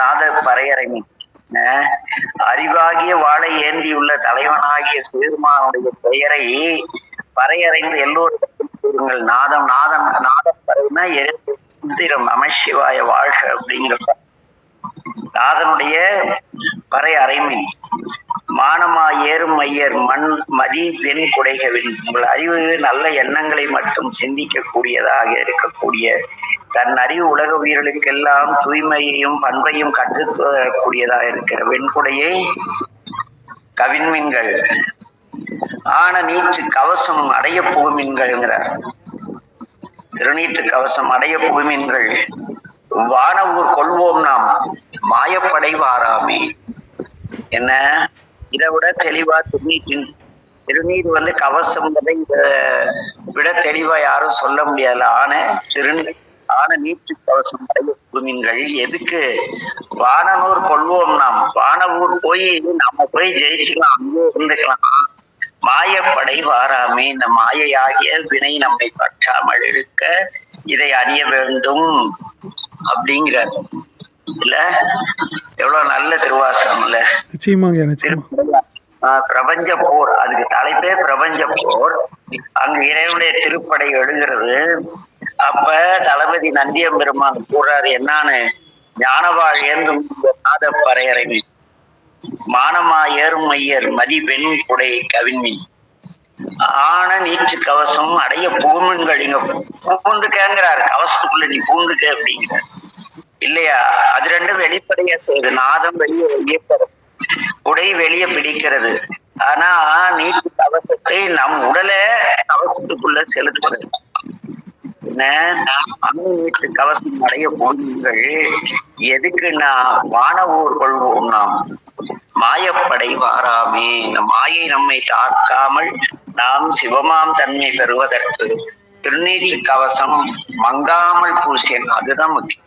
நாத பறையறைமை அறிவாகிய வாழை ஏந்தியுள்ள தலைவனாகிய சிறுமானுடைய பெயரை பறையறைந்து எல்லோருக்கும் கூறுங்கள். நாதம் நாதம் நாதம் பறைனா எந்திரம் நமசிவாய வாழ்க அப்படிங்கிற நாதனுடைய பறை அறைமை மானமா ஏறும் ஐயர் மண் மதி வெண் குடைகவின். உங்கள் அறிவு நல்ல எண்ணங்களை மட்டும் சிந்திக்கக்கூடியதாக இருக்கக்கூடிய தன் அறிவு உலக உயிர்களுக்கெல்லாம் தூய்மையையும் பண்பையும் கற்றுத்தரக்கூடியதாக இருக்கிற வெண்குடையை கவின்மீன்கள் ஆன நீற்று கவசம் அடைய புகுமீன்கள்ங்கிறார் திருநீற்று கவசம் அடைய புகுமீன்கள் வானவூர் கொள்வோம் நாம் மாயப்படை வாராமே. என்ன? இதை விட தெளிவா திருநீற்றின் திருநீர் வந்து கவசம்ன்றதை இதை விட தெளிவா யாரும் சொல்ல முடியாது ஆன திருநீர் ஆன நீற்று கவசம் பூமின்கள் எதுக்கு? வானனூர் கொள்வோம் நாம். வானவூர் போய் நம்ம போய் ஜெயிச்சுக்கலாம். அங்கே இருந்துக்கலாம். மாயப்படை வாராமே. இந்த மாயையாகிய வினை நம்மை பற்றாமல் இருக்க இதை அறிய வேண்டும் அப்படிங்கிறார். இல்ல. எவ்வளவு நல்ல திருவாசகம் இல்ல நிச்சயமாங்க நிச்சயமா. பிரபஞ்ச போர். அதுக்கு தலைப்பே பிரபஞ்ச போர். அங்க இறைவனுடைய திருப்படை எழுகிறது. அப்ப தளபதி நந்தியம் பெருமான் கூறாரு என்னான்னு? ஞானவாழ் ஏந்தும் நாத பறையறை மானமா ஏறும் மையர் மதி பெண் குடை கவின்மின் ஆன நீச்சு கவசம் அடைய பூமன்கள் இங்க பூந்துக்கங்கிறாரு. கவசத்துக்குள்ள நீ பூந்துக்க அப்படிங்கிறார். இல்லையா? அது ரெண்டும் வெளிப்படையா செய்யுது. நாதம் வெளியே வெளியே உடை வெளியே பிடிக்கிறது. ஆனா நீட்டு கவசத்தை நம் உடலை கவசத்துக்குள்ள செலுத்துறது என்ன? நீட்டு கவசம் அடைய போனீங்கள் எதுக்கு நான் வானவூர் கொள்வோம் நாம்? மாயப்படை வாராமே. இந்த மாயை நம்மை தாக்காமல் நாம் சிவமாம் தன்மை பெறுவதற்கு. திருநீற்று கவசம் மங்காமல் பூசியன். அதுதான் முக்கியம்.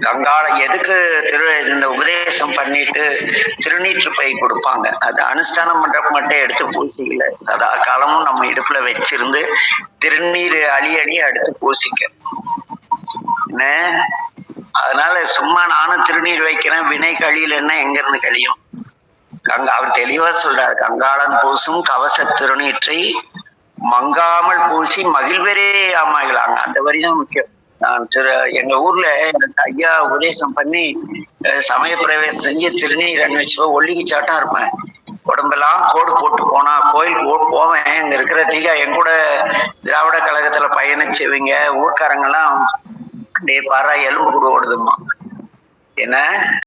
கங்காள எதுக்கு திரு இந்த உபதேசம் பண்ணிட்டு திருநீற்று பை கொடுப்பாங்க? அது அனுஷ்டானம் பண்றப்ப மட்டும் எடுத்து பூசிக்கல. சதா காலமும் நம்ம இடுப்புல வச்சிருந்து திருநீர் அழி அழி எடுத்து பூசிக்க. என்ன? அதனால சும்மா நானும் திருநீர் வைக்கிறேன் வினை கழியல் என்ன எங்க இருந்து கழியும்? கங்கா அவர் தெளிவா சொல்றாரு. கங்காளன் பூசும் கவச திருநீற்றை மங்காமல் பூசி மகிழ்வரே ஆமாகலாங்க அந்த வரிதான் முக்கியம். நான் திரு எங்க ஊர்ல ஐயா உபதேசம் பண்ணி சமய பிரவேசம் செஞ்சு திருநீர் அணிவச்சுப்போ ஒல்லிக்கு சாட்டா இருப்பேன். உடம்பெல்லாம் கோடு போட்டு போனா கோயிலுக்கு போவேன். இங்க இருக்கிற தீகா என் கூட திராவிட கழகத்துல பயணிச்சவங்க ஊர்க்காரங்கெல்லாம் டே பாரா எலும்பு கூட ஓடுதுமா என்ன?